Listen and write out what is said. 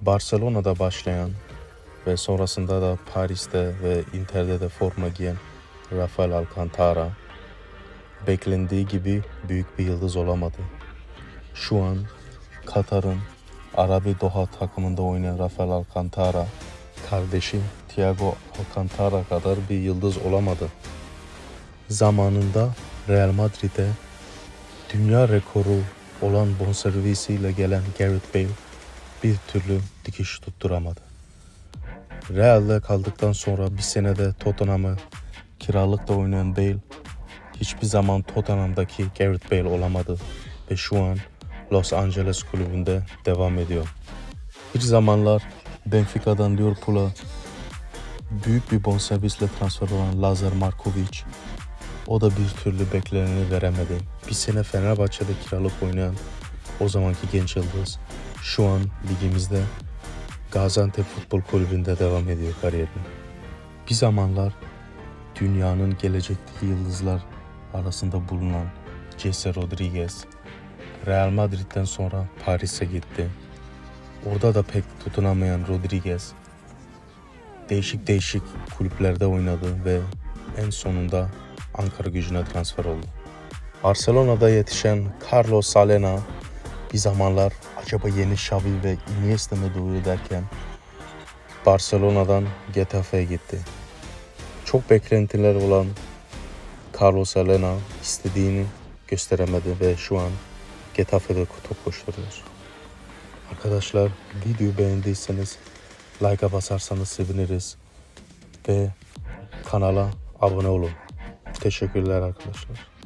Barcelona'da başlayan ve sonrasında da Paris'te ve Inter'de de forma giyen Rafael Alcantara beklendiği gibi büyük bir yıldız olamadı. Şu an Katar'ın Arabi Doha takımında oynayan Rafael Alcantara kardeşi Thiago Alcantara kadar bir yıldız olamadı. Zamanında Real Madrid'e dünya rekoru olan bonservisiyle gelen Gareth Bale bir türlü dikiş tutturamadı. Real'de kaldıktan sonra bir senede Tottenham'ı kiralıkta oynayan Bale hiçbir zaman Tottenham'daki Gareth Bale olamadı ve şu an Los Angeles kulübünde devam ediyor. Bir zamanlar Benfica'dan Liverpool'a büyük bir bonservisle transfer olan Lazar Markovic o da bir türlü bekleneni veremedi. Bir sene Fenerbahçe'de kiralık oynayan o zamanki genç yıldız şu an ligimizde Gaziantep Futbol Kulübü'nde devam ediyor kariyerine. Bir zamanlar dünyanın gelecekteki yıldızlar arasında bulunan Jesse Rodriguez Real Madrid'den sonra Paris'e gitti. Orada da pek tutunamayan Rodriguez değişik değişik kulüplerde oynadı ve en sonunda Ankara gücüne transfer oldu. Barcelona'da yetişen Carlos Salena bir zamanlar acaba yeni Xavi ve Iniesta mı doğuyor derken Barcelona'dan Getafe'ye gitti. Çok beklentiler olan Carlos Salena istediğini gösteremedi ve şu an Getafe'de top koşturuyor. Arkadaşlar videoyu beğendiyseniz like'a basarsanız seviniriz ve kanala abone olun. Teşekkürler arkadaşlar.